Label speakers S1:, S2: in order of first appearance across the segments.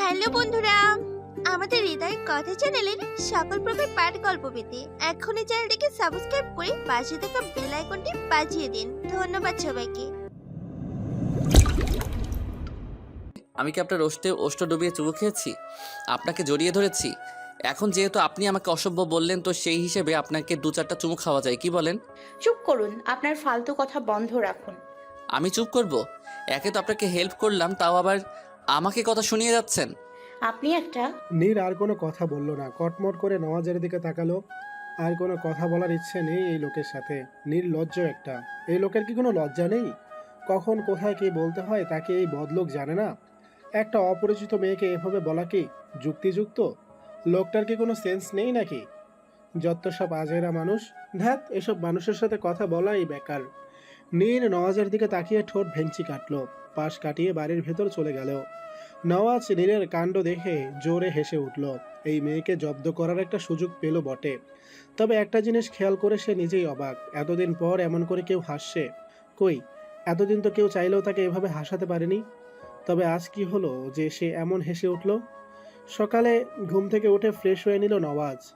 S1: Hello বন্ধুরা আমাদের হৃদয় কথা চ্যানেলের সকল প্রকার পাঠ গল্প পেতে এখনই চ্যানেলটিকে সাবস্ক্রাইব করে পাশে থাকা বেল আইকনটি বাজিয়ে দিন। ধন্যবাদ সবাইকে।
S2: আমি কি আপনার ওষ্ঠে ওষ্ঠ ডুবিয়ে চুবু খেয়েছি? আপনাকে জড়িয়ে ধরেছি? এখন যেহেতু আপনি আমাকে অসভ্য বললেন তো সেই হিসেবে আপনাকে দু চারটা চুমু খাওয়া যায় কি বলেন?
S3: চুপ করুন আপনার ফালতু কথা বন্ধ রাখুন।
S2: আমি চুপ করব? একে তো আপনাকে হেল্প করলাম তাও আবার আমাকে কথা শুনিয়ে যাচ্ছেন?
S3: আপনি একটা
S4: নীর আর কোনো কথা বলল না। কটমট করে নওয়াজের দিকে তাকালো। আর কোনো কথা বলার ইচ্ছে নেই এই লোকের সাথে। নীর লজ্জ একটা। এই লোকের কি কোনো লজ্জা নেই? কখন কোথায় কি বলতে হয় তাকে এই বদলোক জানে না? একটা অপরিচিত মেয়েকে এভাবে বলা কি যুক্তিযুক্ত? লোকটার কি কোনো সেন্স নেই নাকি? যত সব আজেরা মানুষ ধ্যাত এসব মানুষের সাথে কথা বলাই বেকার। নীর নওয়াজের দিকে তাকিয়ে ঠোঁট ভেঞ্চি কাটলো। পাশ কাটিয়ে বাড়ির ভেতর চলে গেল। নওয়াজ নীরের কাণ্ড দেখে জোরে হেসে উঠল। এই মেয়েকে জব্দ করার একটা সুযোগ পেল বটে। তবে একটা জিনিস খেয়াল করে সে নিজেই অবাক। এতদিন পর এমন করে কেউ হাসছে। কই, এতদিন তো কেউ চাইলেও তাকে এভাবে হাসাতে পারেনি। তবে আজ কি হলো যে সে এমন হেসে উঠল? সকালে ঘুম থেকে উঠে ফ্রেশ হয়ে নিল নওয়াজ।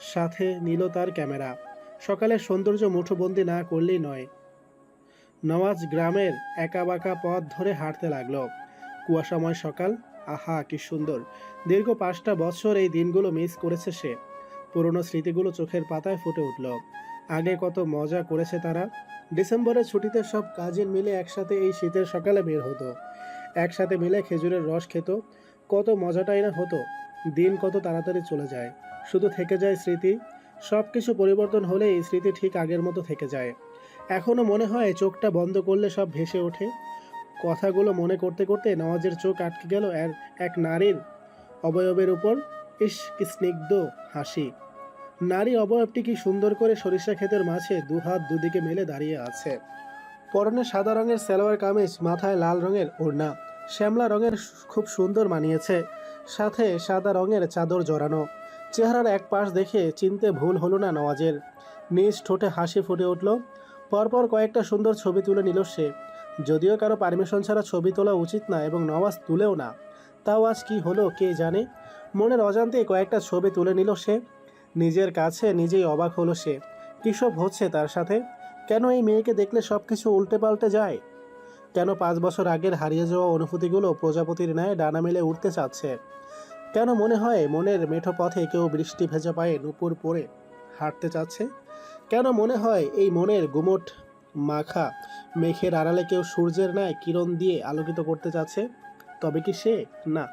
S4: সাথে নিল তার ক্যামেরা। সকালে সৌন্দর্য মুঠোবন্দি না করলেই নয়। নওয়াজ গ্রামের একা বাঁকা পথ ধরে হাঁটতে লাগল। কুয়াশাময় সকাল। আহা, কি সুন্দর। দীর্ঘ পাঁচটা বছর এই দিনগুলো মিস করেছে সে। পুরনো স্মৃতিগুলো চোখের পাতায় ফুটে উঠল। আগে কত মজা করেছে তারা। ডিসেম্বরের ছুটিতে সব কাজিন মিলে একসাথে এই শীতের সকালে বের হতো। একসাথে মিলে খেজুরের রস খেত। কত মজাটাই না হতো। দিন কত তাড়াতাড়ি চলে যায়। শুধু থেকে যায় স্মৃতি। সব কিছু পরিবর্তন হলে এই স্মৃতি ঠিক আগের মতো থেকে যায়। এখনও মনে হয় চোখটা বন্ধ করলে সব ভেসে ওঠে। কথাগুলো মনে করতে করতে নওয়াজের চোখ আটকে গেল এক নারীর অবয়বের উপর। ইস কি স্নিগ্ধ হাসি। নারী অবয়বটি কি সুন্দর করে সরিষা ক্ষেতের মাঝে দুহাত দুদিকে মেলে দাঁড়িয়ে আছে। পরনে সাদা রঙের সালোয়ার কামিজ, মাথায় লাল রঙের ওড়না। শ্যামলা রঙের খুব সুন্দর মানিয়েছে। সাথে সাদা রঙের চাদর জড়ানো। চেহারার এক পাশ দেখে চিনতে ভুল হলো না নওয়াজের। নিজ ঠোঁটে হাসি ফুটে উঠল। পরপর কয়েকটা সুন্দর ছবি তুলে নিল সে। যদিও কারও পারমিশন ছাড়া ছবি তোলা উচিত না এবং নওয়াজ তুলেও না। তাও আজ কি হলো, কে জানে? মনের অজান্তে কয়েকটা ছবি তুলে নিল সে। নিজের কাছে নিজেই অবাক হলো সে। কী হচ্ছে তার সাথে? কেন এই মেয়েকে দেখলে সব কিছু উল্টে পাল্টে যায়? কেন পাঁচ বছর আগের হারিয়ে যাওয়া অনুভূতিগুলো প্রজাপতির ন্যায় ডানা মেলে উঠতে চাচ্ছে? কেন মনে হয় মনের মেঠো পথে কেউ বৃষ্টি ভেজা পায়ে নুপুর পরে হাঁটতে চাচ্ছে? কেন মনে হয় এই মনের গুমট মাখা মেঘের আড়ালে কেউ সূর্যের ন্যায় কিরণ দিয়ে আলোকিত করতে চাচ্ছে? তবে কি সে? না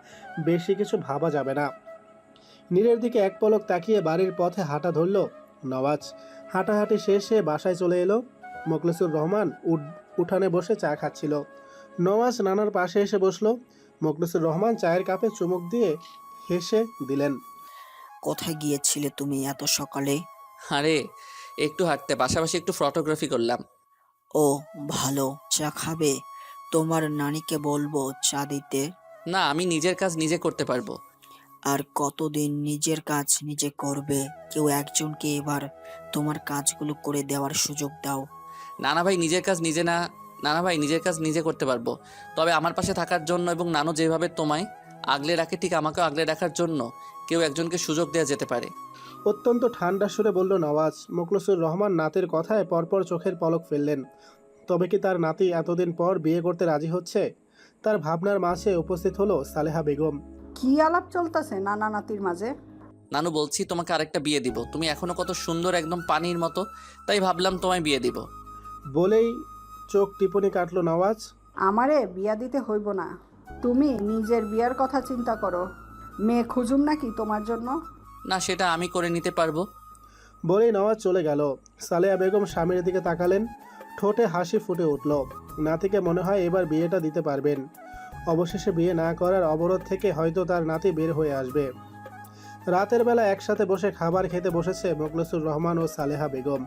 S4: বেশি কিছু ভাবা যাবে না। নীরের দিকে এক পলক তাকিয়ে বাড়ির পথে হাঁটা ধরল নওয়াজ। হাঁটাহাঁটি শেষে বাসায় চলে এলো। মোখলেসুর রহমান উঠ- উঠানে বসে চা খাচ্ছিল। নওয়াজ নানার পাশে এসে বসল। মোখলেসুর রহমান চায়ের কাপে চুমুক দিয়ে হেসে দিলেন
S5: কোথায় গিয়েছিলে তুমি এত সকালে?
S2: আরে একটু হাঁটতে পাশাপাশি একটু ফটোগ্রাফি করলাম।
S5: ও ভালো চা খাবে। তোমার নানিকে বলব চা দিতে।
S2: না আমি নিজের কাজ নিজে করতে পারব।
S5: আর কতদিন নিজের কাজ নিজে করবে? কেউ একজনকে এবার তোমার কাজগুলো করে দেওয়ার সুযোগ দাও।
S2: নানা ভাই নিজের কাজ নিজে না নানা ভাই নিজের কাজ নিজে করতে পারব। তবে আমার পাশে থাকার জন্য এবং নানু যেভাবে তোমায় আগলে রাখে ঠিক আমাকেও আগলে রাখার জন্য কেউ একজনকে সুযোগ দেওয়া যেতে পারে।
S4: অত্যন্ত ঠান্ডা সুরে বলল নওয়াজ মোখলসুর রহমান নাতের কথায় পরপর চোখের পলক ফেললেন। তবে কি তার নাতি এতদিন পর বিয়ে করতে রাজি হচ্ছে? তার ভাবনার মাঝে উপস্থিত হলো সালেহা বেগম।
S6: কি আলাপ চলতেছে নানা নাতির মাঝে?
S2: নানু বলছি তোমাকে আরেকটা বিয়ে দিব। তুমি এখনও কত সুন্দর একদম পানির মতো। তাই ভাবলাম তোমায় বিয়ে দিব।
S4: বলেই চোখ টিপনি কাটলো নওয়াজ।
S6: আমারে বিয়া দিতে হইব না। তুমি নিজের বিয়ার কথা চিন্তা করো। মেয়ে খুঁজুম নাকি তোমার জন্য?
S2: না, সেটা আমি করে নিতে পারব।
S4: বলেই নওয়াজ চলে গেল। সালেহা বেগম স্বামীর দিকে তাকালেন। ঠোঁটে হাসি ফুটে উঠল। নাতিকে মনে হয় এবার বিয়েটা দিতে পারবেন। অবশেষে বিয়ে না করার অবরোধ থেকে হয়তো তার নাতি বের হয়ে আসবে। রাতের বেলা একসাথে বসে খাবার খেতে বসেছে মোখলেসুর রহমান ও সালেহা বেগম।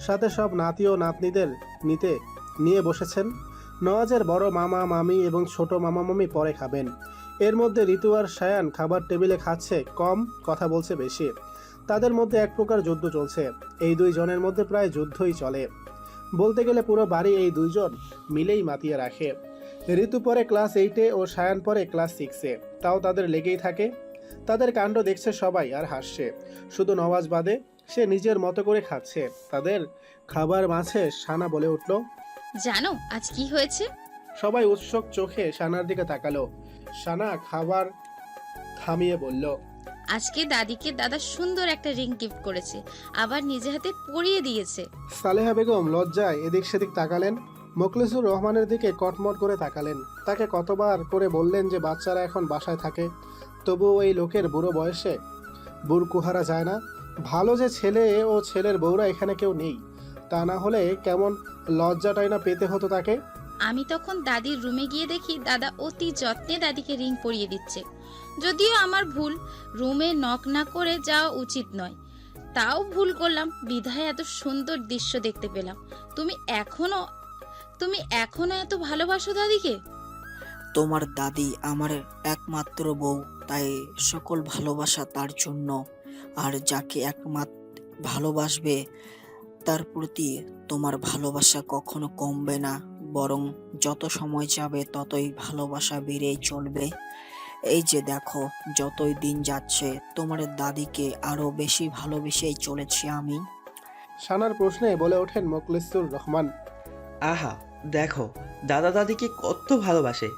S4: সাথে সব নাতি ও নাতনিদের নিতে নিয়ে বসেছেন। নওয়াজের বড় মামা, মামি এবং ছোট মামা মামি পরে খাবেন। এর মধ্যে ঋতু আর সায়ান খাবার টেবিলে খাচ্ছে কম কথা বলছে বেশি। তাদের মধ্যে এক প্রকার যুদ্ধ চলছে। এই দুই জনের মধ্যে প্রায় যুদ্ধই চলে। বলতে গেলে পুরো বাড়ি এই দুইজন মিলেই মাতিয়ে রাখে। ঋতু পরে ক্লাস এইটে ও সায়ান পরে ক্লাস সিক্সে তাও তাদের লেগেই থাকে। তাদের কাণ্ড দেখছে সবাই আর হাসছে। শুধু নওয়াজ বাদে সে নিজের মতো করে খাচ্ছে। তাদের খাবার মাঝে সানা বলে উঠল
S7: জানো আজ কি হয়েছে?
S4: সবাই উৎসুক চোখে সানার দিকে তাকালো। সানা খাবার থামিয়ে বলল
S7: আজকে দাদিকে দাদা সুন্দর একটা রিং গিফট করেছে আবার নিজে হাতে পরিয়ে দিয়েছে।
S4: সালেহা বেগম লজ্জায় এদিক সেদিক তাকালেন মোখলেসুর রহমানের দিকে কটমট করে তাকালেন। তাকে কতবার করে বললেন যে বাচ্চারা এখন বাসায় থাকে তবুও এই লোকের বুড়ো বয়সে বুড়কুহারা যায় না। ভালো যে ছেলে ও ছেলের বউরা এখানে কেউ নেই তা না হলে কেমন লজ্জাটাই না পেতে হতো তাকে?
S7: আমি তখন দাদির রুমে গিয়ে দেখি দাদা অতি যত্নে দাদিকে রিং পরিয়ে দিচ্ছে। যদিও আমার ভুল, রুমে নক না করে যাওয়া উচিত নয়। তাও ভুল করলাম, বিধায় এত সুন্দর দৃশ্য দেখতে পেলাম। তুমি এখনও তুমি এখনও এত ভালোবাসো দাদিকে?
S5: তোমার দাদি আমার একমাত্র বউ, তাই সকল ভালোবাসা তার জন্য। আর যাকে একমাত্র ভালোবাসবে, তার প্রতি তোমার ভালোবাসা কখনো কমবে না। বরং যত সময় যাবে ততই ভালোবাসা বেড়েই চলবে। এই যে দেখো যতই দিন যাচ্ছে তোমার দাদিকে আরও বেশি ভালোবেসেই চলেছি আমি।
S4: সানার প্রশ্নে বলে ওঠেন মোখলেসুর রহমান।
S8: আহা দেখো দাদা দাদিকে কত ভালোবাসে।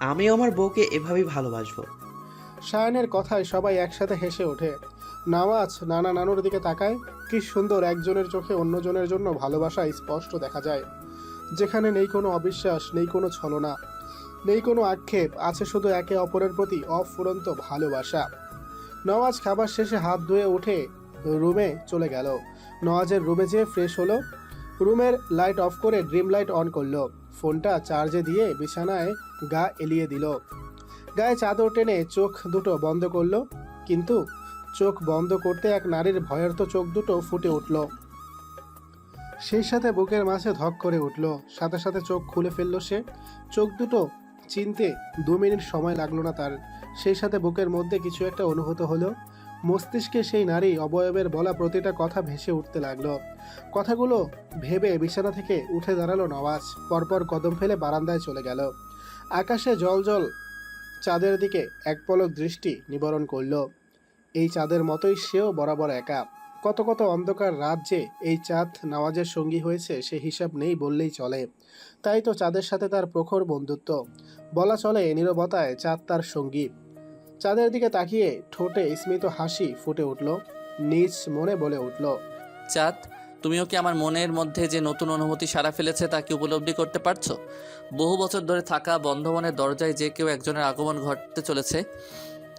S8: আমিও আমার বউকে এভাবেই ভালোবাসবো।
S4: সায়নের কথায় সবাই একসাথে হেসে ওঠে। নামাজ নানা নানুর দিকে তাকায়। কি সুন্দর একজনের চোখে অন্যজনের জন্য ভালোবাসা স্পষ্ট দেখা যায়। যেখানে নেই কোনো অবিশ্বাস, নেই কোনো ছলনা, নেই কোনো আক্ষেপ, আছে শুধু একে অপরের প্রতি অফুরন্ত ভালোবাসা। নওয়াজ খাবার শেষে হাত ধুয়ে উঠে রুমে চলে গেল। নওয়াজের রুমে যেয়ে ফ্রেশ হলো। রুমের লাইট অফ করে ড্রিম লাইট অন করল। ফোনটা চার্জে দিয়ে বিছানায় গা এলিয়ে দিল। গায়ে চাদর টেনে চোখ দুটো বন্ধ করল। কিন্তু চোখ বন্ধ করতে এক নারীর ভয়ার্ত চোখ দুটো ফুটে উঠল। সেই সাথে বুকের মাঝে ধক করে উঠল। সাথে সাথে চোখ খুলে ফেলল সে। চোখ দুটো চিনতে দু মিনিট সময় লাগল না তার। সেই সাথে বুকের মধ্যে কিছু একটা অনুভূত হলো। মস্তিষ্কে সেই নারী অবয়বের বলা প্রতিটা কথা ভেসে উঠতে লাগল। কথাগুলো ভেবে বিছানা থেকে উঠে দাঁড়াল নওয়াজ। পরপর কদম ফেলে বারান্দায় চলে গেল। আকাশে জল জল চাঁদের দিকে এক পলক দৃষ্টি নিবরণ করল। এই চাঁদের মতোই সেও বরাবর একা। কত কত অন্ধকার রাত যে এই চাঁদ নওয়াজের সঙ্গী হয়েছে, সে হিসাব নেই বললেই চলে। তাই তো চাঁদের সাথে তার প্রখর বন্ধুত্ব। বলা চলে নীরবতায় চাঁদ তার সঙ্গী। চাঁদের দিকে তাকিয়ে ঠোঁটে স্মিত হাসি ফুটে উঠল, নিজ মনে বলে উঠল,
S2: চাঁদ, তুমিও কি আমার মনের মধ্যে যে নতুন অনুভূতি সারা ফেলেছে তা কি উপলব্ধি করতে পারছ? বহু বছর ধরে থাকা বন্ধ মনের দরজায় যে কেউ একজনের আগমন ঘটতে চলেছে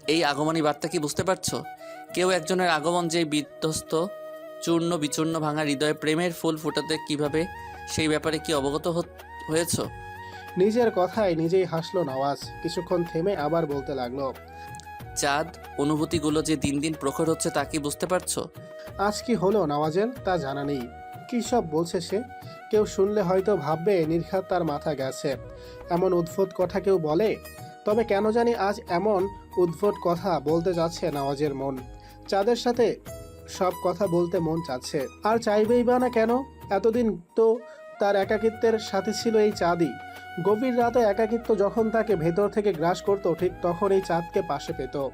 S2: এই আগমনী বার্তা কি বুঝতে পারছ? কেউ একজনের আগমন যে বিধ্বস্ত চূর্ণ বিচূর্ণ ভাঙা হৃদয়ে প্রেমের ফুল ফোটাতে কীভাবে সেই ব্যাপারে কি অবগত হয়েছো?
S4: নিজের কথায় নিজেই হাসলো নওয়াজ কিছুক্ষণ থেমে আবার বলতে লাগল
S2: চাঁদ অনুভূতিগুলো যে দিন দিন প্রখর হচ্ছে তা কি বুঝতে পারছ?
S4: আজ কি হলো নওয়াজের? তা জানা নেই। কী সব বলছে সে? কেউ শুনলে হয়তো ভাববে নির্ঘাত তার মাথা গেছে। এমন উদ্ভুত কথা কেউ বলে? তবে কেন জানি আজ এমন উদ্ভট কথা বলতে যাচ্ছে নওয়াজের মন। চাঁদের সাথে সব কথা বলতে মন চাচ্ছে। আর চাইবেই বা না কেন? এতদিন তো তার একাকিত্বের সাথে ছিল এই চাঁদই। গভীর রাতে একাকিত্ব যখন তাকে ভেতর থেকে গ্রাস করতো, ঠিক তখন এই চাঁদকে পাশে পেত।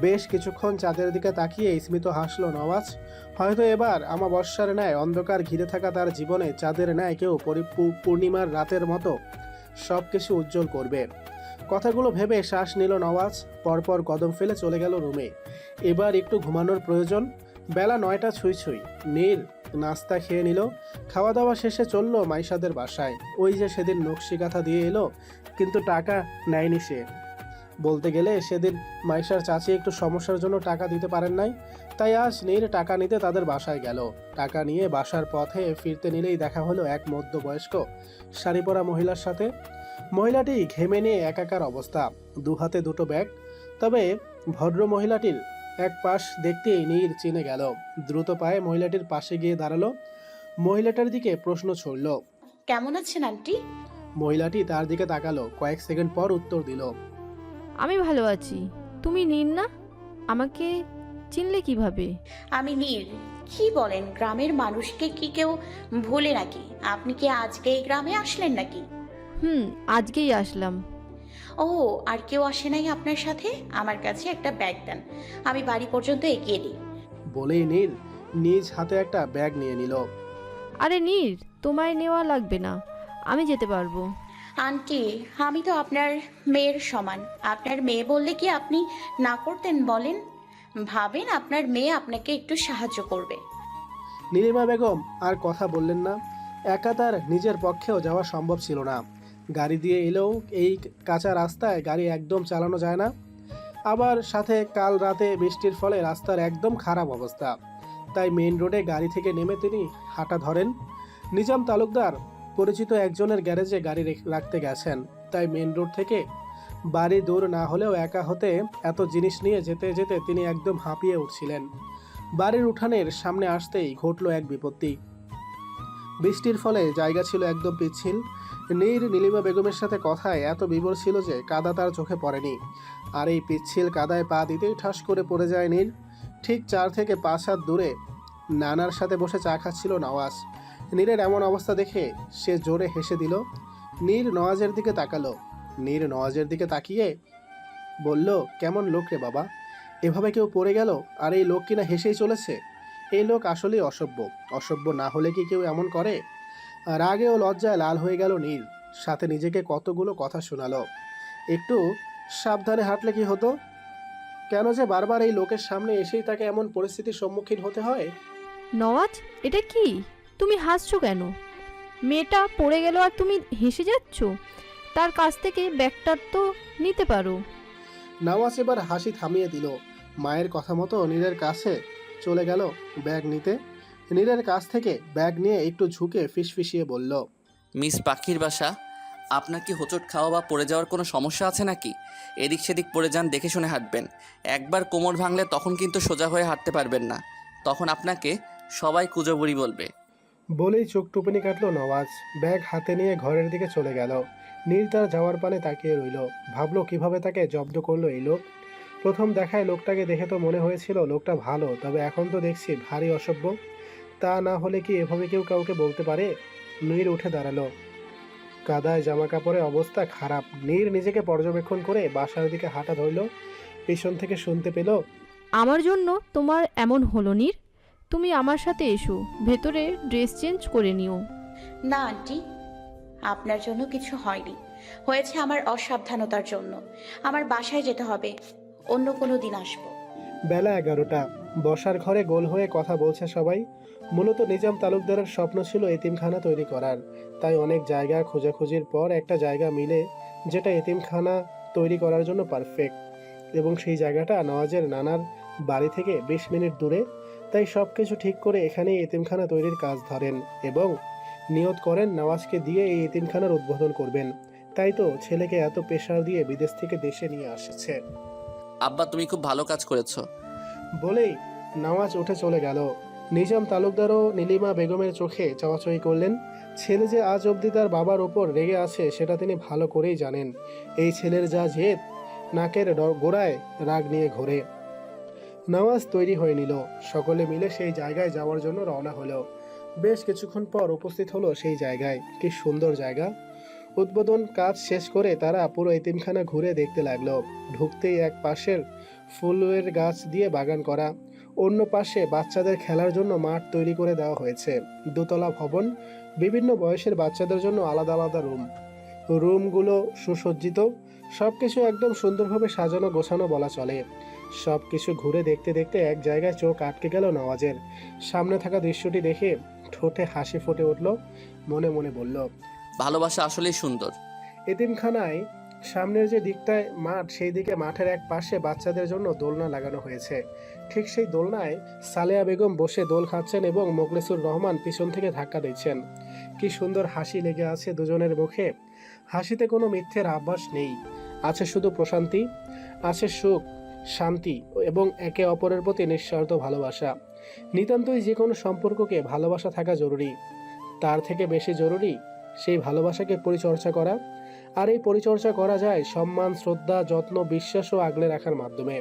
S4: বেশ কিছুক্ষণ চাঁদের দিকে তাকিয়ে স্মিত হাসল নওয়াজ। হয়তো এবার আমাবস্যার ন্যায় অন্ধকার ঘিরে থাকা তার জীবনে চাঁদের ন্যায় কেউ পরি- পূর্ণিমার রাতের মতো সব কিছু উজ্জ্বল করবে। কথাগুলো ভেবে শ্বাস নিল নওয়াজ। পরপর কদম ফেলে চলে গেল রুমে। এবার একটু ঘুমানোর প্রয়োজন। বেলা নয়টা ছুঁই ছুঁই। নীর নাস্তা খেয়ে নিল। খাওয়া দাওয়া শেষে চলল মাইশাদের বাসায়। ওই যে সেদিন নকশি কাঁথা দিয়ে এলো, কিন্তু টাকা নেয়নি সে। বলতে গেলে সেদিন মাইশার চাচি একটু সমস্যার জন্য টাকা দিতে পারেন নাই। তাই আজ নীর টাকা নিতে তাদের বাসায় গেল। টাকা নিয়ে বাসার পথে ফিরতে নিলেই দেখা হলো এক মধ্যবয়স্ক শাড়ি পরা মহিলার সাথে। মহিলাটি ঘেমে নিয়ে একাকার অবস্থা। দু হাতে দুটো ব্যাগ। তবে ভদ্র মহিলাটির এক পাশ দেখতেই নীর চিনে গেল। দ্রুত পায়ে মহিলাটির পাশে গিয়ে দাঁড়াল। মহিলাটার দিকে প্রশ্ন ছড়ল।
S3: কেমন আছেন আন্টি?
S4: মহিলাটি তার দিকে তাকালো। কয়েক সেকেন্ড পর উত্তর দিল।
S9: আমি ভালো আছি। তুমি নিন না? আমাকে চিনলে কীভাবে?
S3: আমি নীর। কি বলেন গ্রামের মানুষকে কি কেউ ভুলে নাকি? আপনি কি আজকে এই গ্রামে আসলেন নাকি?
S9: হুম আজকেই আসলাম।
S3: ও আর কেউ আসে নাই আপনার সাথে? আমার কাছে একটা ব্যাগ দেন। আমি বাড়ি পর্যন্ত এগিয়ে দিই।
S4: বলেই নীল নিজ হাতে একটা ব্যাগ নিয়ে নিল।
S9: আরে নীর তোমায় নেওয়া লাগবে না। আমি যেতে পারব।
S3: আন্টি আমি তো আপনার মেয়ের সমান। আপনার মেয়ে বললে কি আপনি না করতেন বলেন? ভাবেন আপনার মেয়ে আপনাকে একটু সাহায্য করবে।
S4: নীলিমা বেগম আর কথা বললেন না। একা তার নিজের পক্ষেও যাওয়া সম্ভব ছিল না। গাড়ি দিয়ে এলেও এই কাঁচা রাস্তায় গাড়ি একদম চালানো যায় না। আবার সাথে কাল রাতে বৃষ্টির ফলে রাস্তার একদম খারাপ অবস্থা। তাই মেইন রোডে গাড়ি থেকে নেমে তিনি হাঁটা ধরেন। নিজাম তালুকদার পরিচিত একজনের গ্যারেজে গাড়ি রেখ- রাখতে গেছেন। তাই মেইন রোড থেকে বাড়ি দূর না হলেও একা হতে এত জিনিস নিয়ে যেতে যেতে তিনি একদম হাঁপিয়ে উঠছিলেন। বাড়ির উঠানের সামনে আসতেই ঘটল এক বিপত্তি। বৃষ্টির ফলে জায়গা ছিল একদম পিচ্ছিল। নীর নীলিমা বেগমের সাথে কথায় এত বিবর ছিল যে কাদা তার চোখে পড়েনি। আর এই পিচ্ছিল কাদায় পা দিতেই ঠাস করে পড়ে যায় নীর। ঠিক চার থেকে পাঁচ হাত দূরে নানার সাথে বসে চা খাচ্ছিল নওয়াজ। নীরের এমন অবস্থা দেখে সে জোরে হেসে দিল। নীর নওয়াজের দিকে তাকালো। নীর নওয়াজের দিকে তাকিয়ে বলল, কেমন লোক রে বাবা? এভাবে কেউ পড়ে গেল? আর এই লোক কিনা হেসেই চলেছে? এই লোক আসলেই অসভ্য। অসভ্য না হলে কি কেউ এমন করে? রাগে ও লজ্জায় লাল হয়ে গেল নীল। সাথে নিজেকে কতগুলো কথা শোনালো। একটু সাবধানে হাঁটলে কি হতো? কেন যে বারবার এই লোকের সামনে এসেই তাকে এমন পরিস্থিতির সম্মুখীন হতে হয়?
S9: নওয়াজ এটা কি? তুমি হাসছো কেন? মেয়েটা পড়ে গেল আর তুমি হেসে যাচ্ছ? তার কাছ থেকে ব্যাগটা তো নিতে পারো।
S4: নওয়াজ এবার হাসি থামিয়ে দিল। মায়ের কথা মতো নীলের কাছে চলে গেল ব্যাগ নিতে। নীলের কাছ থেকে ব্যাগ নিয়ে একটু ঝুঁকে ফিসফিসিয়ে বলল
S2: মিস পাখির বাসা আপনার কি হোঁচট খাওয়া বা পড়ে যাওয়ার কোনো সমস্যা আছে নাকি? এদিক সেদিক পড়ে যান দেখে শুনে হাঁটবেন। একবার কোমর ভাঙলে তখন কিন্তু সোজা হয়ে হাঁটতে পারবেন না। তখন আপনাকে সবাই কুজো বুড়ি বলবে।
S4: বলেই চোখ টুপনি কাটলো নওয়াজ। ব্যাগ হাতে নিয়ে ঘরের দিকে চলে গেল। নীল তার যাওয়ার পানে তাকিয়ে রইল। ভাবলো কীভাবে তাকে জব্দ করল এই লোক। প্রথম দেখায় লোকটাকে দেখে তো মনে হয়েছিল লোকটা ভালো তবে এখন তো দেখছি ভারী অসভ্য। তা না হলে কি এভাবে কেউ কাউকে বলতে পারে? নীর উঠে দাঁড়াল। কাদায় জামা কাপড়ের অবস্থা খারাপ। নীর নিজেকে পর্যবেক্ষণ করে বাসার দিকে হাঁটা ধরলো। পেছন থেকে শুনতে পেল
S9: আমার জন্য তোমার এমন হলো নীর? তুমি আমার সাথে এসো। ভেতরে ড্রেস চেঞ্জ করে নিও।
S3: না আন্টি। আপনার জন্য কিছু হয়নি। হয়েছে আমার অসাবধানতার জন্য। আমার বাসায় যেতে হবে। অন্য কোনো দিন আসব।
S4: বেলা এগারোটা। বসার ঘরে গোল হয়ে কথা বলছে সবাই। মূলত নিজাম তালুকদারের স্বপ্ন ছিল এতিমখানা তৈরি করার। তাই অনেক জায়গা খোঁজাখুঁজির পর একটা জায়গা মিলে যেটা এতিমখানা তৈরি করার জন্য পারফেক্ট এবং সেই জায়গাটা নওয়াজের নানার বাড়ি থেকে বিশ মিনিট দূরে। তাই সব কিছু ঠিক করে এখানেই এতিমখানা তৈরির কাজ ধরেন এবং নিয়ত করেন নওয়াজকে দিয়ে এই এতিমখানার উদ্বোধন করবেন। তাই তো ছেলেকে এত প্রেশার দিয়ে বিদেশ থেকে দেশে নিয়ে আসছে।
S2: আব্বা তুমি খুব ভালো কাজ করেছ।
S4: বলেই নামাজ উঠে চলে গেল। নিজাম তালুকদারও নীলিমা বেগমের চোখে চাওয়াচাই করলেন। ছেলে যে আজ অবধি তার বাবার ওপর রেগে আছে, সেটা তিনি ভালো করেই জানেন। এই ছেলের যা জেদ, নাকের গোড়ায় রাগ নিয়ে ঘোরে। নামাজ তৈরি হয়ে নিল। সকলে মিলে সেই জায়গায় যাওয়ার জন্য রওনা হলো। বেশ কিছুক্ষণ পর উপস্থিত হলো সেই জায়গায়। কি সুন্দর জায়গা। উদ্বোধন কাজ শেষ করে তারা পুরো এতিমখানা ঘুরে দেখতে লাগল। ঢুকতেই এক পাশের ফুলের গাছ দিয়ে বাগান করা। অন্য পাশে বাচ্চাদের খেলার জন্য মাঠ তৈরি করে দেওয়া হয়েছে। দোতলা ভবন বিভিন্ন বয়সের বাচ্চাদের জন্য আলাদা আলাদা রুম। রুমগুলো সুসজ্জিত সব কিছু একদম সুন্দরভাবে সাজানো গোছানো বলা চলে। সব কিছু ঘুরে দেখতে দেখতে এক জায়গায় চোখ আটকে গেল নওয়াজের। সামনে থাকা দৃশ্যটি দেখে ঠোঁটে হাসি ফুটে উঠল মনে মনে বলল
S2: ভালোবাসা আসলেই সুন্দর।
S4: এতিমখানায় সামনের যে দিকটায় মাঠ সেই দিকে মাঠের এক পাশে বাচ্চাদের জন্য দোলনা লাগানো হয়েছে। ঠিক সেই দোলনায় সালেয়া বেগম বসে দোল খাচ্ছেন এবং মোখলেসুর রহমান পিছন থেকে ধাক্কা দিচ্ছেন। কি সুন্দর হাসি লেগে আছে দুজনের মুখে। হাসিতে কোনো মিথ্যের আভাস নেই। আছে শুধু প্রশান্তি, আছে সুখ, শান্তি এবং একে অপরের প্রতি নিঃস্বার্থ ভালোবাসা। নিতান্তই যে কোনো সম্পর্ককে ভালোবাসা থাকা জরুরি। তার থেকে বেশি জরুরি সেই ভালোবাসাকে পরিচর্যা করা। আর এই পরিচর্যা করা যায় সম্মান, শ্রদ্ধা, যত্ন, বিশ্বাস ও আগলে রাখার মাধ্যমে।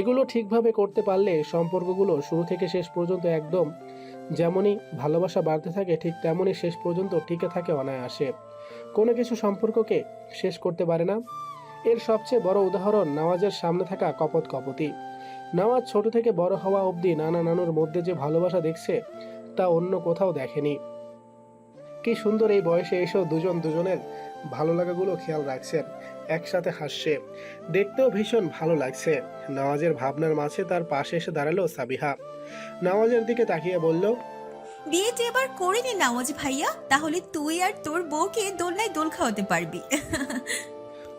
S4: এগুলো ঠিকভাবে করতে পারলে সম্পর্কগুলো শুরু থেকে শেষ পর্যন্ত একদম যেমনই ভালোবাসা বাড়তে থাকে, ঠিক তেমনই শেষ পর্যন্ত টিকে থাকে অনায়াসে। কোনো কিছু সম্পর্ককে শেষ করতে পারে না। এর সবচেয়ে বড় উদাহরণ নওয়াজের সামনে থাকা কপত কপতি নওয়াজ ছোট থেকে বড় হওয়া অবধি নানা নানুর মধ্যে যে ভালোবাসা দেখছে, তা অন্য কোথাও দেখেনি। কি সুন্দর এই বয়সে এসেও দুজন দুজনের ভালো লাগাগুলো খেয়াল রাখছেন। একসাথে হাসছে। দেখতেও ভীষণ ভালো লাগছে। নওয়াজের ভাবনার মাঝে তার পাশে এসে দাঁড়াল সাবিহা। নওয়াজের দিকে তাকিয়ে বলল
S10: বিয়েটা এবার করে নে নওয়াজ ভাইয়া তাহলে তুই আর তোর বউকে দোলনায় দোল খাওয়াতে পারবি।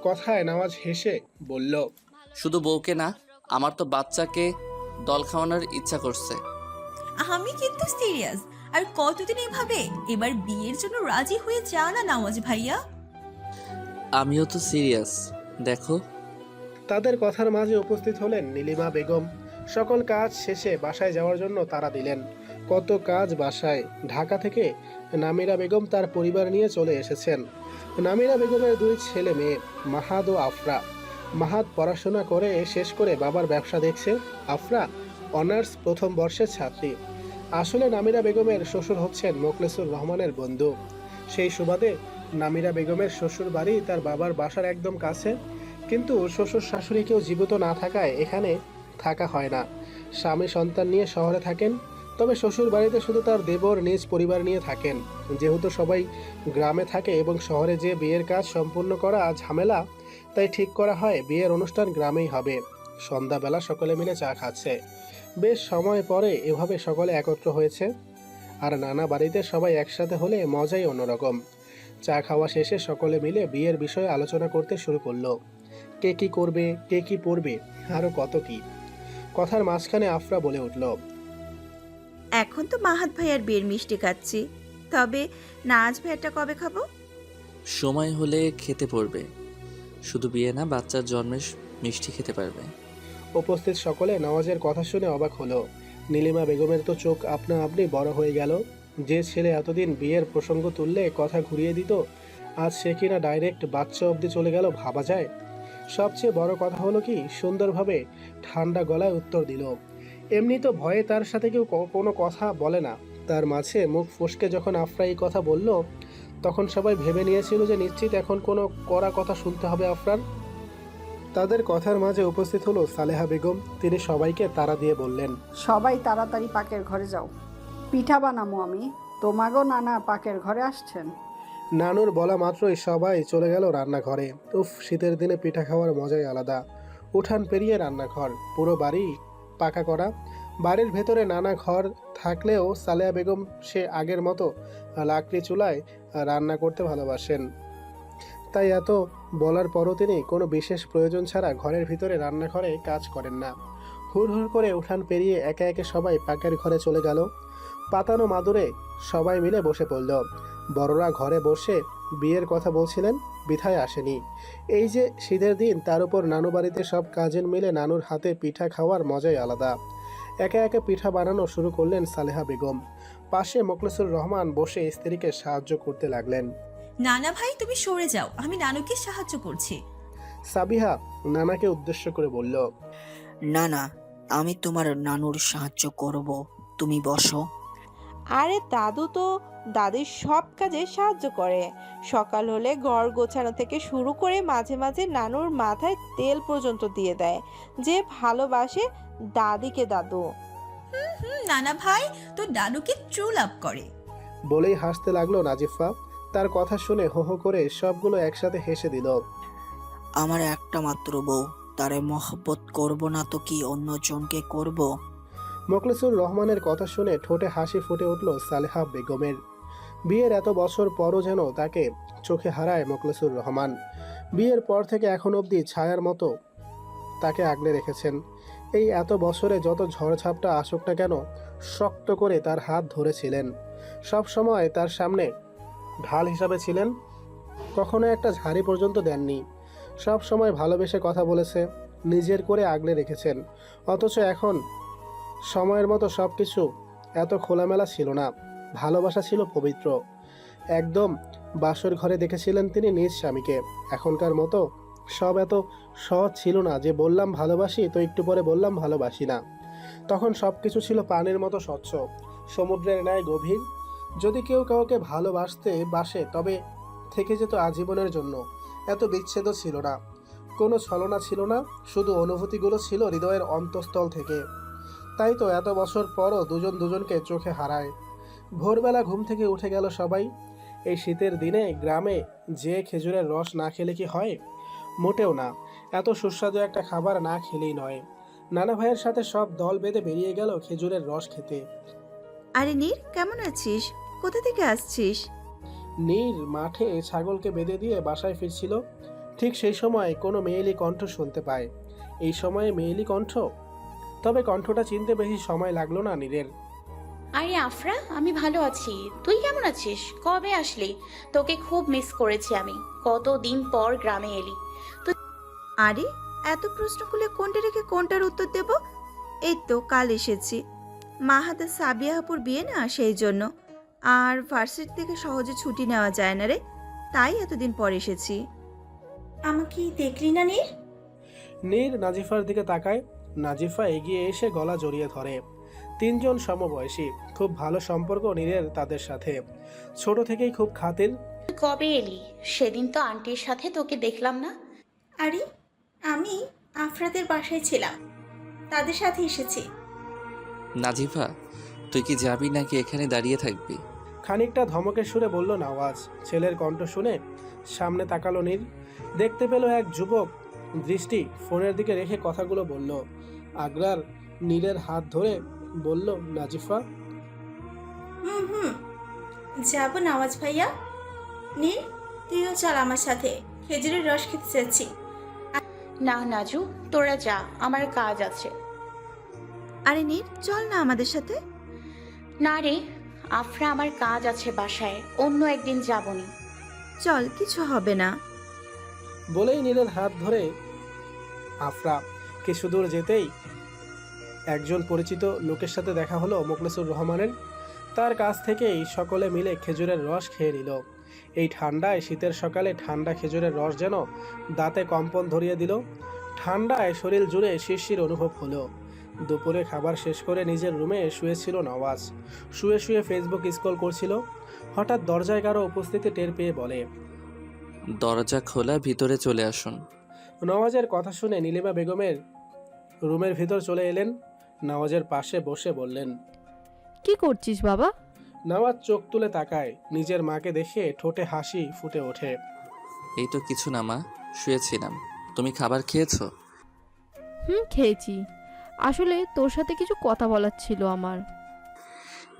S4: কথায় নওয়াজ হেসে বলল
S2: শুধু বউকে না আমার তো বাচ্চাকে দল খাওয়ানোর ইচ্ছা করছে।
S10: আমি কিন্তু সিরিয়াস আর কতদিন এভাবে? এবার বিয়ের জন্য রাজি হয়ে যা না নওয়াজ ভাইয়া।
S2: আমিও তো সিরিয়াস দেখো।
S4: তাদের কথার মাঝে উপস্থিত হলেন নীলিমা বেগম। সকল কাজ শেষে বাসায় যাওয়ার জন্য তারা দিলেন। কত কাজ বাসায়। ঢাকা থেকে নামিরা বেগম তার পরিবার নিয়ে চলে এসেছেন। নামিরা বেগমের দুই ছেলে মেয়ে, মাহাদ ও আফরা। মাহাদ পড়াশোনা করে, শেষ করে বাবার ব্যবসা দেখছে। আফরা অনার্স প্রথম বর্ষের ছাত্রী। আসলে নামিরা বেগমের শ্বশুর হচ্ছেন মোকলেসুর রহমানের বন্ধু। সেই সুবাদে নামিরা বেগমের শ্বশুর বাড়ি তার বাবার বাসার একদম কাছে। কিন্তু শ্বশুর শাশুড়ি কেউ জীবিত না থাকায় এখানে থাকা হয় না। স্বামী সন্তান নিয়ে শহরে থাকেন, তবে শ্বশুর বাড়িতে শুধু তার দেবর, নিজ পরিবার নিয়ে থাকেন। যেহেতু সবাই গ্রামে থাকে এবং শহরে যে বিয়ের কাজ সম্পূর্ণ করা ঝামেলা, তাই ঠিক করা হয় বিয়ের অনুষ্ঠান গ্রামেই হবে। সন্ধ্যাবেলা সকলে মিলে চা খাচ্ছে। বেশ সময় পরে এভাবে সকলে একত্র হয়েছে। আর নানা বাড়িতে সবাই একসাথে হলে মজাই অন্যরকম। চা খাওয়া শেষে সকলে মিলে বিয়ের বিষয়ে আলোচনা করতে শুরু করল। কে কি করবে কে কি পড়বে আরও কত কি? কথার মাঝখানে আফরা বলে উঠল
S10: এখন তো মাহাত ভাইয়ার বিয়ের মিষ্টি খাচ্ছি। তবে নাচ ভাইয়াটা কবে খাব?
S2: সময় হলে খেতে পড়বে। শুধু বিয়ে না বাচ্চার জন্মের মিষ্টি খেতে পারবে।
S4: উপস্থিত সকলে নওয়াজের কথা শুনে অবাক হলো। নীলিমা বেগমের তো চোখ আপনা আপনি বড় হয়ে গেল। যে ছেলে এতদিন বিয়ের প্রসঙ্গ তুললে কথা ঘুরিয়ে দিত, আজ সে কিনা ডাইরেক্ট বাচ্চা অবধি চলে গেল ভাবা যায়। সবচেয়ে বড় কথা হলো কি, সুন্দরভাবে ঠান্ডা গলায় উত্তর দিল। এমনি তো ভয়ে তার সাথে কেউ কোনো কথা বলে না। তার মাঝে মুখ ফসকে যখন আফরা এই কথা বলল, তখন সবাই ভেবে নিয়েছিল যে নিশ্চিত এখন কোনো কড়া কথা শুনতে হবে আফরান। তাদের কথার মাঝে উপস্থিত হলো সালেহা বেগম। তিনি সবাইকে তারা দিয়ে বললেন,
S6: সবাই তাড়াতাড়ি পাকের ঘরে যাও। পিঠা বানামো আমি। তোমাগো নানা পাকের ঘরে আসছেন।
S4: নানুর বলা মাত্রই সবাই চলে গেল রান্নাঘরে। উফ, শীতের দিনে পিঠা খাওয়ার মজাই আলাদা। উঠান পেরিয়ে রান্নাঘর, পুরো বাড়ি পাকা করা। বাড়ির ভেতরে নানা ঘর থাকলেও সালেহা বেগম সে আগের মতো লাকড়ি চুলায় রান্না করতে ভালোবাসেন। তাই এত বলার পরও তিনি কোনো বিশেষ প্রয়োজন ছাড়া ঘরের ভিতরে রান্নাঘরে কাজ করেন না। হুড় হুড় করে উঠান পেরিয়ে একে একে সবাই পাকের ঘরে চলে গেল। পাতানো মাদুরে সবাই মিলে বসে পড়ল। বড়রা ঘরে বসে বিয়ের কথা বলছিলেন বিথায় আসেনি। এই যে শীতের দিন তার উপর নানু বাড়িতে সব কাজের মিলে নানুর হাতে পিঠা খাওয়ার মজাই আলাদা। একে একে পিঠা বানানো শুরু করলেন সালেহা বেগম। পাশে মোকলেসুর রহমান বসে স্ত্রীকে সাহায্য করতে লাগলেন।
S10: নানা ভাই তুমি সরে যাও আমি নানুকে সাহায্য করছি।
S4: সাবিহা নানাকে উদ্দেশ্য করে বলল
S5: না না আমি তোমার নানুর সাহায্য করব। তুমি বসো।
S11: আরে দাদু তো দাদির সব কাজে সাহায্য করে। সকাল হলে ঘর গোছানো থেকে শুরু করে মাঝে মাঝে নানুর মাথায় তেল পর্যন্ত দিয়ে দেয়। যে ভালোবাসে দাদিকে দাদু।
S10: হুম নানা ভাই তো দাদুকে ট্রুল আপ করে।
S4: বলেই হাসতে লাগল নাজিফা। তার কথা শুনে হো হো করে সবগুলো একসাথে হেসে দিল।
S5: আমার একটা মাত্র বউ তারে মহব্বত করব না তো কি অন্য জনকে করব?
S4: মোকলেসুর রহমানের কথা শুনে ঠোঁটে হাসি ফুটে উঠল সালেহা বেগমের। বিয়ের এত বছর পরও যেন তাকে চোখে হারায় মোকলেসুর রহমান। বিয়ের পর থেকে এখন অবধি ছায়ার মতো তাকে আগলে রেখেছেন। এই এত বছরে যত ঝড়ঝাপটা আসুক না কেন, শক্ত করে তার হাত ধরেছিলেন। সব সময় তার সামনে ঢাল হিসাবে ছিলেন, কখনো একটা ঝাড়ি পর্যন্ত দেননি। সব সময় ভালোবেসে কথা বলেছে, নিজের করে আগলে রেখেছেন। অথচ এখন সময়ের মতো সব কিছু এত খোলামেলা ছিল না। ভালোবাসা ছিল পবিত্র। একদম বাসর ঘরে দেখেছিলেন তিনি নিজ স্বামীকে। এখনকার মতো সব এত সহজ ছিল না যে বললাম ভালোবাসি, তো একটু পরে বললাম ভালোবাসি না। তখন সব কিছু ছিল পানির মতো স্বচ্ছ। সমুদ্রের ন্যায় গভীর। যদি কেউ কাউকে ভালোবাসতে বাসে, তবে থেকে যেত আজীবনের জন্য। এত বিচ্ছেদও ছিল না। কোনো ছলনা ছিল না, শুধু অনুভূতিগুলো ছিল হৃদয়ের অন্তঃস্থল থেকে। তাই তো এত বছর পরও দুজন দুজনকে চোখে হারায়। ভোরবেলা ঘুম থেকে উঠে গেল সবাই। এই শীতের দিনে গ্রামে যে খেজুরের রস না খেলে কি হয়? মোটেও না। এত সুস্বাদু একটা খাবার না খেলেই নয়। নানা ভাইয়ের সাথে সব দল বেঁধে বেরিয়ে গেল খেজুরের রস খেতে।
S12: আরে নীর কেমন আছিস? কোথা থেকে আসছিস?
S4: নীর মাঠে ছাগলকে বেঁধে দিয়ে বাসায় ফিরছিল। ঠিক সেই সময় কোনো মেয়েলি কণ্ঠ শুনতে পায়। এই সময়ে মেয়েলি কণ্ঠ? তবে কণ্ঠটা চিনতে বেশি সময় লাগল না নীরের।
S3: আরে আফরা আমি ভালো আছি। তুই কেমন আছিস? কবে আসলি? তোকে খুব মিস করেছি আমি। কতদিন পর গ্রামে এলি।
S12: আরে এত প্রশ্ন করলে কোনটা রেখে কোনটার উত্তর দেব? এই তো কাল এসেছি। মাহাতে সাবিয়াহাপুর বিয়ে না সেই জন্য। আর ভার্সিটি থেকে সহজে ছুটি নেওয়া যায় না রে। তাই এতদিন পর এসেছি।
S3: আমাকে দেখলি না নীর?
S4: নীর নাজিফার দিকে তাকায়। নাজিফা এগিয়ে এসে গলা জড়িয়ে ধরে। তিনজন সমবয়সী খুব ভালো সম্পর্ক নীরের তাদের সাথে। ছোট থেকেই খুব খাতির
S3: কবে এলি? সেদিন তো আন্টির সাথে তোকে দেখলাম না।
S13: আরে আমি আফরাদের বাসায় ছিলাম। তাদের সাথে এসেছি।
S2: নাজিফা তুই কি যাবি নাকি এখানে দাঁড়িয়ে থাকবি?
S4: খানিকটা ধমকের সুরে বলল নওয়াজ। ছেলের কণ্ঠ শুনে সামনে তাকালো নীর দেখতে পেল এক যুবক। দৃষ্টি ফোনের দিকে রেখে কথাগুলো বলল। আগ্রার নীলের হাত ধরে বলল নাজিফা?
S13: হুম হুম। যাব নওয়াজ ভাইয়া। নীর তুইও চল আমার সাথে। খেজুরের রস খেতে চাচ্ছি।
S3: না নাজু তোরা যা আমার কাজ আছে।
S12: আরে নীর চল না আমাদের সাথে।
S3: না রে আফরা আমার কাজ আছে বাসায় অন্য একদিন যাবনি।
S12: চল কিছু হবে না।
S4: বলেই নীলের হাত ধরে আফরা কিছু দূর যেতেই একজন পরিচিত লোকের সাথে দেখা হলো মোকলেসুর রহমানের। তার কাছ থেকেই সকলে মিলে খেজুরের রস খেয়ে নিল। এই ঠান্ডায় শীতের সকালে ঠান্ডা খেজুরের রস যেন দাঁতে কম্পন ধরিয়ে দিল। ঠান্ডায় শরীর জুড়ে শিরশির অনুভব হলো। দুপুরে খাবার শেষ করে নিজের রুমে শুয়েছিল নওয়াজ। শুয়ে শুয়ে ফেসবুক স্ক্রল করছিল। হঠাৎ দরজায় কারও উপস্থিতি টের পেয়ে বলে
S2: দরজা খোলা ভিতরে চলে আসুন।
S4: নওয়াজের কথা শুনে নীলিমা বেগমের রুমের ভিতর চলে এলেন। নওয়াজের পাশে বসে বললেন
S9: কি করছিস বাবা?
S4: নওয়াজ চোখ তুলে তাকায় নিজের মাকে দেখে ঠোঁটে হাসি ফুটে ওঠে।
S2: এই তো কিছু না মা শুয়েছিলাম। তুমি খাবার খেয়েছো?
S9: হুম খেয়েছি। আসলে তোর সাথে কিছু কথা বলার ছিল আমার।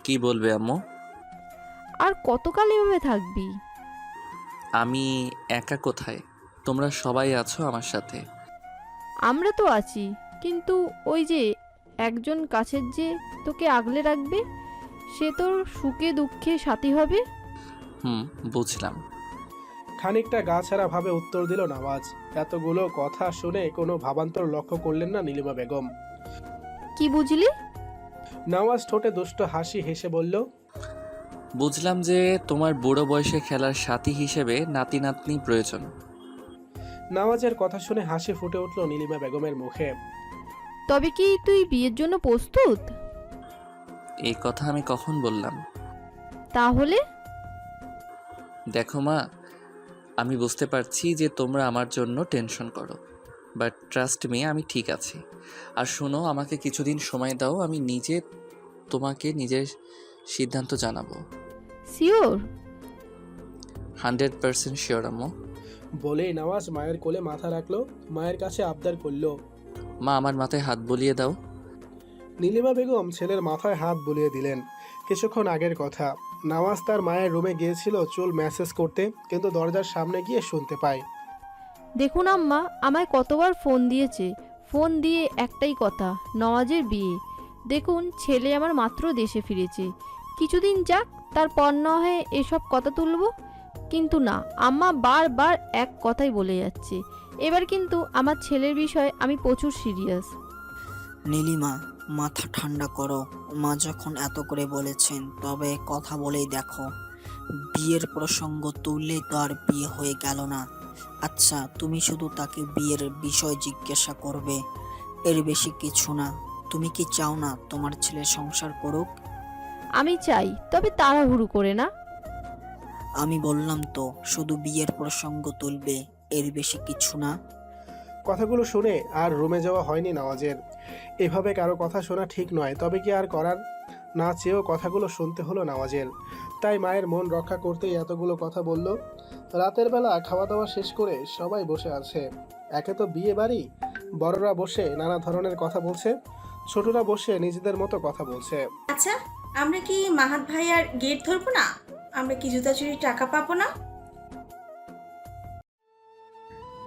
S2: কি বলবে আম্মু?
S9: আর কতকাল এভাবে থাকবি?
S2: আমি একা কোথায়? তোমরা সবাই আছো আমার সাথে।
S9: আমরা তো আছি কিন্তু ওই যে একজন কাছের যে তোকে আগলে রাখবে সে তোর সুখে দুঃখে সাথী হবে?
S2: হুম বুঝলাম।
S4: খানিকটা গা ছাড়া ভাবে উত্তর দিল নওয়াজ এতগুলো কথা শুনে কোনো ভাবান্তর লক্ষ্য করলেন না নীলিমা বেগম।
S9: কি বুঝলি?
S4: নওয়াজ ঠোঁটে দুষ্ট হাসি হেসে বলল
S2: বুঝলাম যে তোমার বুড়ো বয়সে খেলার সাথী হিসেবে নাতি নাতনি প্রয়োজন।
S4: নওয়াজের কথা শুনে হাসি ফুটে উঠল নীলিমা বেগমের মুখে।
S9: তবে কি তুই বিয়ের জন্য প্রস্তুত?
S2: এই কথা আমি কখন বললাম?
S9: তাহলে?
S2: দেখো মা আমি বুঝতে পারছি যে তোমরা আমার জন্য টেনশন করো বাট ট্রাস্ট মি আমি ঠিক আছি। আর শোনো আমাকে কিছুদিন সময় দাও আমি নিজে তোমাকে নিজের সিদ্ধান্ত জানাব।
S9: শিওর
S2: হান্ড্রেড পার্সেন্ট শিওর আম্মু।
S4: বলে নওয়াজ মায়ের কোলে মাথা রাখল মায়ের কাছে আবদার করল।
S2: মা আমার মাথায় হাত বলিয়ে দাও।
S4: নীলিমা বেগম ছেলের মাথায় হাত বুলিয়ে দিলেন। কিছুক্ষণ আগের কথা। নামাজ তার মায়ের রুমে গিয়েছিল চুল ম্যাসেজ করতে কিন্তু দরজার সামনে গিয়ে শুনতে পায়।
S9: দেখুন আম্মা আমায় কতবার ফোন দিয়েছে। ফোন দিয়ে একটাই কথা নওয়াজের বিয়ে। দেখুন ছেলে আমার মাত্র দেশে ফিরেছে। কিছুদিন যাক তারপর না হয়ে এসব কথা তুলব। কিন্তু না আম্মা বারবার এক কথাই বলে যাচ্ছে। এবার কিন্তু আমার ছেলের বিষয়ে আমি প্রচুর সিরিয়াস
S5: নীলিমা মাথা ঠান্ডা করো। মা যখন এত করে বলেছেন তবে কথা বলেই দেখো। বিয়ের প্রসঙ্গ তুললে তো আর বিয়ে হয়ে গেল না? আচ্ছা তুমি শুধু তাকে বিয়ের বিষয় জিজ্ঞাসা করবে। এর বেশি কিছু না। তুমি কি চাও না তোমার ছেলে সংসার করুক?
S9: আমি চাই তবে তাড়াহুড়ো করে না।
S5: আমি বললাম তো শুধু বিয়ের প্রসঙ্গ তুলবে। এর বেশি কিছু না।
S4: কথাগুলো শুনে আর রুমে যাওয়া হয়নি নওয়াজের। এভাবে কারও কথা শোনা ঠিক নয় তবে কি আর করার? না চেয়েও কথাগুলো শুনতে হলো নওয়াজের। তাই মায়ের মন রক্ষা করতেই এতগুলো কথা বলল। রাতের বেলা খাওয়া দাওয়া শেষ করে সবাই বসে আছে। একে তো বিয়ে বাড়ি বড়রা বসে নানা ধরনের কথা বলছে ছোটরা বসে নিজেদের মতো কথা বলছে।
S13: আচ্ছা আমরা কি মাহাত ভাইয়ার গেট ধরবো না? আমরা কি জুতা চুরির টাকা পাবো না?